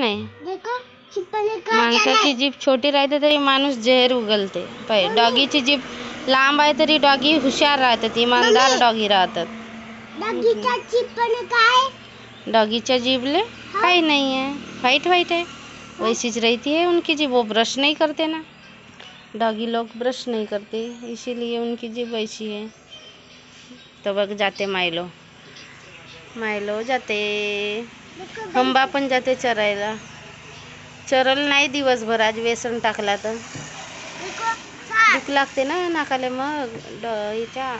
नाही माणसाची जीभ छोटी राहते तरी माणूस जहर उगलते पाय डॉगीची जीभ लांब आहे तरी डॉगी हुशार राहतात इमानदार डॉगी राहतात डॉगीच्या जीभले काही नहीं है। वाइट वाइट है। वैसी रहती है उनकी जीभ वो ब्रश नहीं करते ना। डॉगी लोग ब्रश नहीं करते इसीलिए उनकी जीभ वैसी है। तो बघ जाते मायलो। मायलो जाते। हंबा पण जाते चरायला. चरल नाही दिवसभर आज वेसण टाकला तर. भूक लागते ना नाकाले मग डळीच्या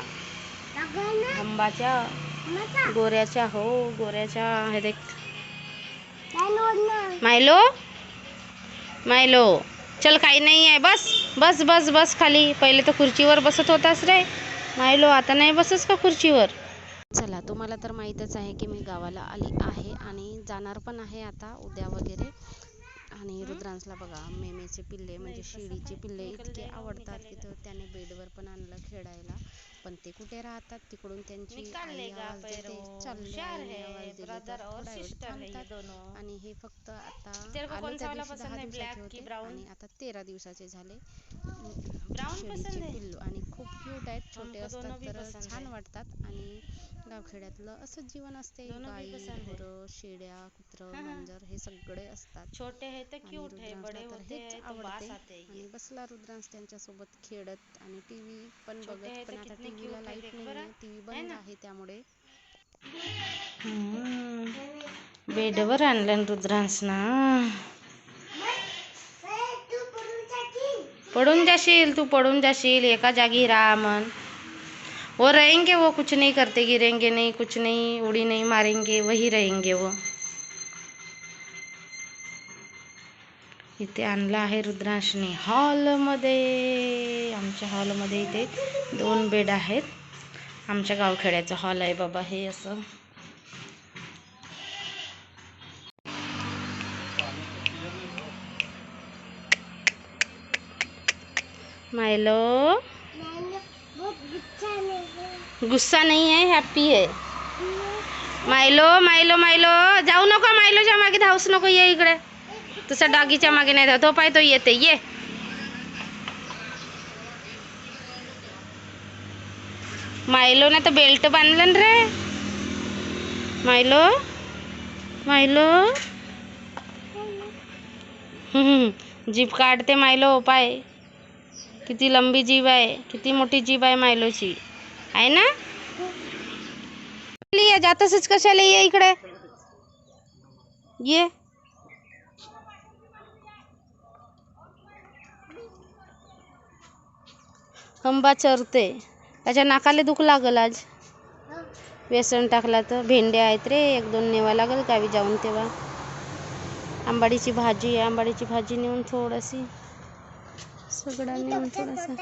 याच्या हंबाच्या गोऱ्याच्या हो गोऱ्याच्या हे देख. मायलो? मायलो. चल काही नाही आहे बस बस बस बस खाली. पहिले तर खुर्चीवर बसत होतास रे. मायलो आता नाही बसस का खुर्चीवर? चला तुम्हाला तर माहीतच आहे की मी गावाला आली आहे आणि जाणार पण आहे आता उद्या वगैरे. आणि रुद्रांसला बघा मेमेचे पिल्ले म्हणजे शिडीचे पिल्ले इतके आवडतात की तो त्याने बेडवर पण आणलं खेळायला. पण ते कुठे राहतात? तिकडून त्यांची आई आवाज देते चालले आईने आवाज दिले तर थोडा वेळ थांबतात. आणि हे फक्त आता आलो त्या दिवशी दहा दिवसाचे होते आणि आता तेरा दिवसाचे झाले. शेळीचे पिल्लू आणि खूप क्यूट आहेत. छोटे असतात तर छान वाटतात. आणि गावखेड्यातलं असंच जीवन असते. गाई गुरं शेळ्या कुत्र मांजर हे. सगळे असतात. छोटे है तो आणि क्यूट है बड़े तर होते हेच आवडते. आणि बसला रुद्रांस त्यांच्यासोबत खेळत आणि टीव्ही पण बघत. पण तर आता टीव्हीला लाईट नाही आहे टीव्ही बंद आहे त्यामुळे. बेडवर आणलं रुद्रांस ना. तू पडून जाशील तू पडून जाशील एका जागी राहा मन. वो रहेंगे वो कुछ नहीं करते गिरेंगे नहीं कुछ नहीं उड़ी नहीं मारेंगे वही रहेंगे वो. इथे आणलं आहे रुद्रांशने. हॉलमध्ये आमच्या हॉलमध्ये इथे दोन बेड आहेत. आमच्या गावखेड्याचं हॉल आहे बाबा हे असं. मायलो? गुस्सा नाही आहे हॅप्पी आहे. मायलो मायलो मायलो. जाऊ नको मायलोच्या मागे धावस नको ये इकडे. तसा डॉगीच्या मागे नाही धाव तो पाय तो येते ये। मायलो ना तो बेल्ट बांधलं ना रे। मायलो मायलो हम्म, जीभ काढते मायलो पाय किती लंबी जीभ आहे किती मोठी जीभ आहे मायलोची आहे ना? ये जातसच कशाला ये इकडे। ये। खंबा चरते. त्याच्या नाकाला दुख लागल आज. बेसन टाकला तर भेंड्या आहेत रे. एक दोन नेवा लागल गावी जाऊन तेव्हा. आंबाडीची भाजी आहे आंबाडीची भाजी नेऊन थोडीशी. सगळं नेऊन थोडंसं.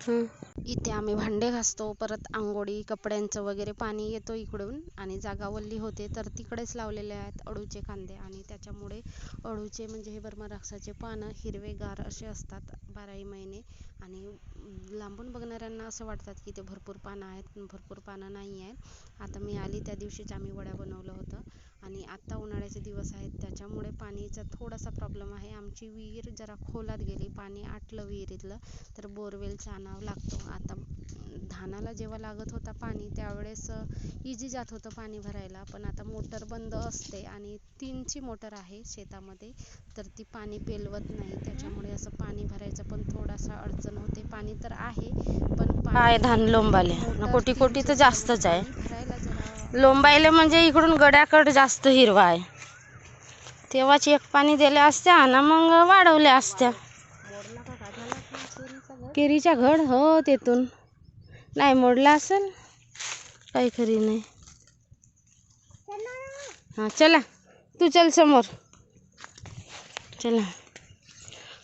हां. इथे आम्ही भांडे घासतो परत आंघोळी कपड्यांचं वगैरे पाणी येतो इकडून आणि जागा वल्ली होते तर तिकडेच लावलेले आहेत अळूचे कांदे आणि त्याच्यामुळे अळूचे म्हणजे हे बर्माराक्षाचे पानं हिरवेगार असे असतात बाराही महिने आणि लांबून बघणाऱ्यांना असं वाटतात की ते भरपूर पानं आहेत भरपूर पानं नाही आहेत. आता मी आली त्या दिवशीच आम्ही वड्या बनवलं होतं आणि आत्ता उन्हाळ्याचे दिवस आहेत त्याच्यामुळे पाणीचा थोडासा प्रॉब्लेम आहे. आमची विहीर जरा खोलात गेली पाणी आटलं विहिरीतलं तर बोरवेलचा आणावं लागतो. आता धानाला जेव्हा लागत होता पाणी त्यावेळेस इझी जात होतं पाणी भरायला. पण आता मोटर बंद असते आणि तीनची मोटर आहे शेतामध्ये तर ती पाणी पेलवत नाही. त्याच्यामुळे असं पाणी भरायचं पण थोडासा अडचण होते. पाणी तर आहे पण काय धान लोंबाले. कोटी कोटी तर जास्तच आहे. लोंबायले म्हणजे इकडून गड्याकड जास्त हिरवा आहे. तेव्हाच एक पाणी दिल्या असत्या ना मग वाढवल्या असत्या. केरीच्या घड हो तेथून. नाही मोडला असेल? काही खरी नाही. हां चला. तू चल समोर. चला.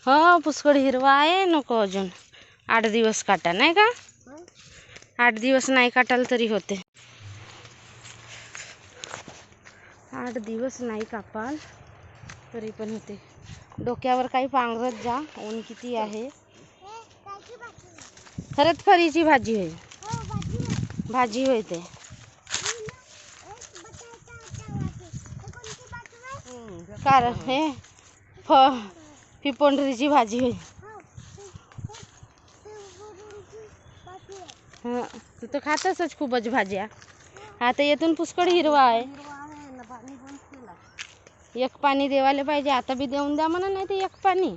हो पुष्कळ हिरवा आहे नको अजून. आठ दिवस काटा नाही का? आठ दिवस नाही काटाल तरी होते. आठ दिवस नाही कापाल तरी पण होते. डोक्यावर काही पांघरत जा ऊन किती आहे. खरंच फरीची भाजी होईल भाजी होय ते कोणती बाजू आहे कारण हे। फ पिपोंडरीची भाजी होय हं, तू तर खातच खूपच भाज्या। आता येथून पुष्कळ हिरवा आहे एक पाणी देवाले पाहिजे आता बी देऊन द्या म्हणा नाही ते एक पाणी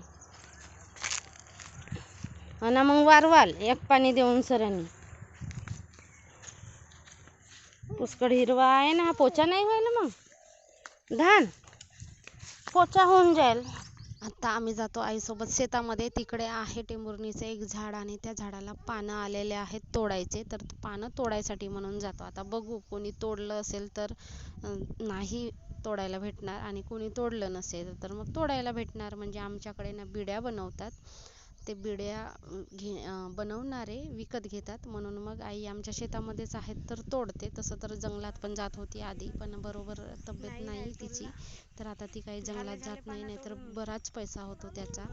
आणि मग वारवाल एक पाणी देऊन सरांनी. पुष्कळ हिरवा आहे ना हा पोचा नाही होईल मग? धान? पोचा होऊन जाईल. आता आम्ही जातो आईसोबत शेतामध्ये. तिकडे आहे टेंभुर्णीचं एक झाड आणि त्या झाडाला पानं आलेले आहेत तोडायचे. तर पानं तोडायसाठी म्हणून जातो. आता बघू कोणी तोडलं असेल तर नाही तोडायला भेटणार आणि कोणी तोडलं नसेल तर मग तोडायला भेटणार. म्हणजे आमच्याकडे ना बिड्या बनवतात. ते बिड्या घे अं, बनवणारे विकत घेतात. म्हणून मग आई आमच्या शेतामध्येच आहेत तर तोडते. तसं तर जंगलात पण जात होती आधी पण बरोबर तब्येत नाही तिची. तर आता ती काही जंगलात जात नाही नाहीतर बराच पैसा होतो त्याचा.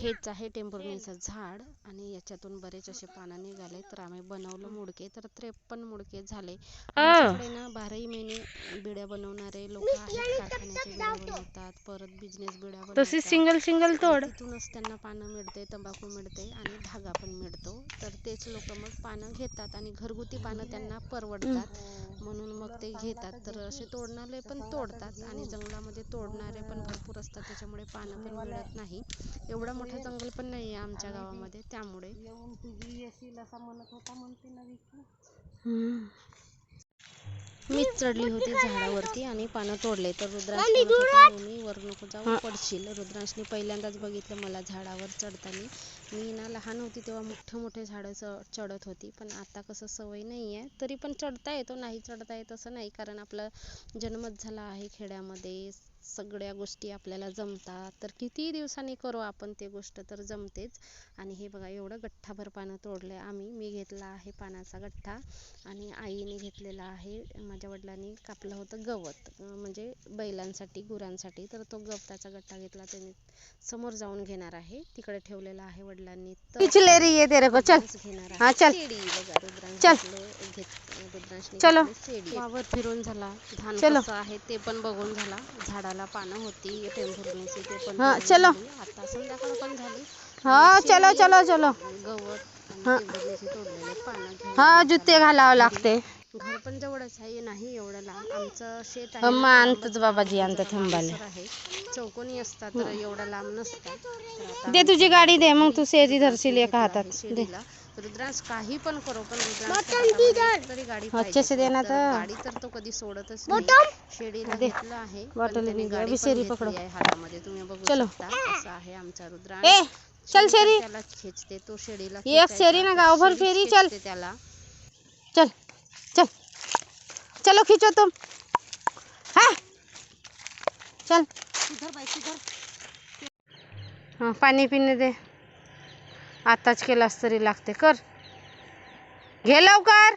हेच आहे टेंभुर्णीचं झाड आणि याच्यातून बरेच असे पानं निघाले. तर आम्ही बनवलं मुडके तर त्रेपन्न मुडके झाले. आमच्याकडे ना बाराही महिने बिड्या बनवणारे लोक आहेत कारखान्याचे बिड्या बनवतात परत बिझनेस बिड्या बनवतात. सिंगल सिंगल तोड. तिथूनच त्यांना पानं मिळते तंबाखू मिळते आणि धागा पण मिळतो. तर तेच लोक मग पानं घेतात आणि घरगुती पानं त्यांना परवडतात. म्हणून मग ते घेतात. तर असे तोडणारे पण तोडतात आणि जंगलामध्ये तोडणारे पण भरपूर असतात त्याच्यामुळे पानं पण मिळत नाही. एवढं मोठं जंगल पण नाही आहे आमच्या गावामध्ये त्यामुळे. मीच चढली होती झाडावरती आणि पानं तोडले तर रुद्रांश म्हणत होता, "मम्मी, वर नको जाऊ पडशील. रुद्रांशने पहिल्यांदाच बघितलं मला झाडावर चढताना. मी ना लहान होती तेव्हा मोठे मोठे झाडं चढत होती पण आता कसं सवय नाही आहे तरी पण चढता येतो नाही चढता येत असं नाही कारण आपला जन्मच झाला आहे खेड्यामध्ये. सगळ्या गोष्टी आपल्याला जमतात. तर किती दिवसांनी करू आपण ते गोष्ट तर जमतेच. आणि हे बघा एवढं गठ्ठाभर पानं तोडले आम्ही. मी घेतला आहे पानाचा गठ्ठा आणि आईने घेतलेला आहे. माझ्या वडिलांनी कापलं होतं गवत म्हणजे बैलांसाठी गुरांसाठी. तर तो गवताचा गठ्ठा घेतला. त्याने समोर जाऊन घेणार आहे. तिकडे ठेवलेला आहे वडिलांनी. घेणार आहे. बघा रुद्रांश चल. वावर फिरून झाला. धान चलो. आहे ते पण बघून झाला. झाडाला पानं होती ते पण हा, चलो. आता संध्याकाळ पण झाली. हा चलो चलो चलो. गवत हा. तोडलेले पानं हा जुते घालावं. लागते. घर पण जवळच आहे नाही एवढं लांब. आमचं शेत आहे. अम्मा ना, आणतोच बाबाजी थांबाले. लांबसर आहे. चौकोनी असतात तर एवढा लांब नसतात दे तुझी गाडी दे मग तू शेरी धरशील एका हातात. दे. रुद्रांश काही पण करो पण हातामध्ये तरी गाडी अच्छे से देना तर तर. गाडी तर तो कधी सोडतच नाही. शेडीला घेतलं आहे बॉटल. गाडी अभी शेरी पकडो. हातामध्ये. तुम्ही बघू चलो. शकता असं आहे आमचा रुद्रांश ए चल शेरी. त्याला खेचते तो शेडीला एक शेरी ना तर गावभर फेरी, चल. त्याला. चल चल. चलो खींचो तुम. हाँ. चल. हाँ पाणी पिणे दे. आताच केलास तरी लागते कर. घे लवकर.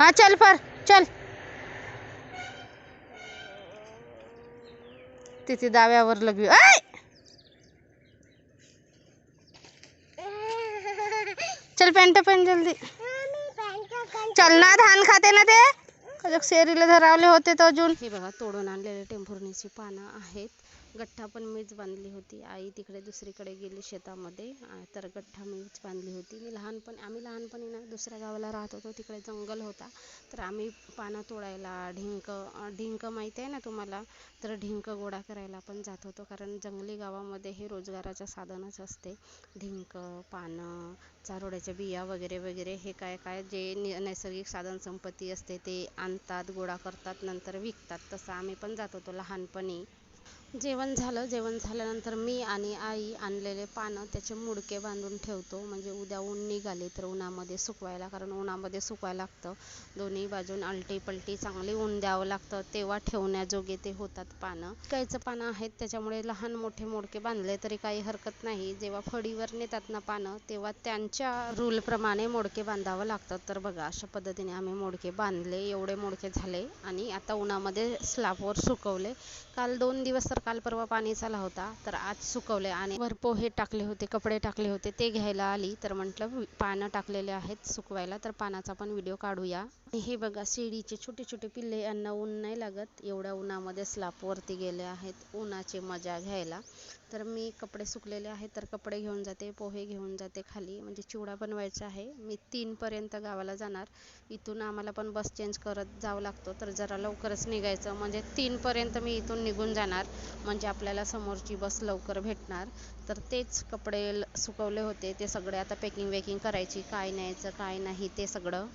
हा. चल पर चल. तिथे दाव्यावर लगवी आय चल पॅन्ट पण जल्दी. चल ना धान खाते ना ते. शेरीला धरावले होते तर अजून. हे बघा तोडून आणलेले टेंभुर्णीची पानं आहेत. गठ्ठा पण मीच बांधली होती. आई तिकडे दुसरीकडे गेली शेतामध्ये. तर गठ्ठा मीच बांधली होती. मी लहानपणी आम्ही लहानपणी ना दुसऱ्या गावाला राहत होतो. तिकडे जंगल होता. तर आम्ही पानं तोडायला ढिंक ढिंक माहिती आहे ना तुम्हाला? तर ढिंक गोळा करायला पण जात होतो. कारण जंगली गावामध्ये हे रोजगाराचं साधनच असते. ढिंक पानं चारोड्याच्या बिया वगैरे वगैरे हे काय काय जे नि- नैसर्गिक साधन संपत्ती असते ते आणतात गोळा करतात नंतर विकतात. तसं आम्ही पण जात होतो लहानपणी. जेवण झालं जेवण झाल्यानंतर मी आणि आई आणलेले पानं त्याचे मुडके बांधून ठेवतो. म्हणजे उद्या ऊन निघाले तर उन्हामध्ये सुकवायला कारण उन्हामध्ये सुकवायला लागतं. दोन्ही बाजून आलटी पलटी चांगली ऊन द्यावं लागतं. तेव्हा ठेवण्याजोगे ते होतात पानं. कायचं पानं आहेत त्याच्यामुळे लहान मोठे मोडके बांधले तरी काही हरकत नाही. जेव्हा फळीवर नेतात ना पानं तेव्हा त्यांच्या रूलप्रमाणे मोडके बांधावं लागतात. तर बघा अशा पद्धतीने आम्ही मोडके बांधले एवढे मोडके झाले आणि आता उन्हामध्ये स्लॅबवर सुकवले. काल दोन दिवस तर काल परवा पाणी चाला होता तर आज सुकवले आणि वर पोहे टाकले होते कपडे टाकले होते ते घ्यायला आली तर म्हटलं पानं टाकलेले आहेत सुकवायला तर पानाचा पण व्हिडिओ काढूया. हे बघा शेळीचे छोटे छोटे पिल्ले यांना ऊन नाही लागत. एवढ्या उन्हामध्ये स्लापवरती गेले आहेत. उन्हाची मजा घ्यायला. तर मी कपडे सुकलेले आहेत तर कपडे घेऊन जाते पोहे घेऊन जाते खाली. म्हणजे चिवडा बनवायचा आहे. मी तीनपर्यंत गावाला जाणार. इथून आम्हाला पण बस चेंज करत जावं लागतो. तर जरा लवकरच निघायचं. म्हणजे तीनपर्यंत मी इथून निघून जाणार. म्हणजे आपल्याला समोरची बस लवकर भेटणार. तर तेच कपडे ल- सुकवले होते. ते सगळे आता पॅकिंग वेकिंग करायची. काय न्यायचं काय नाही ते सगळं.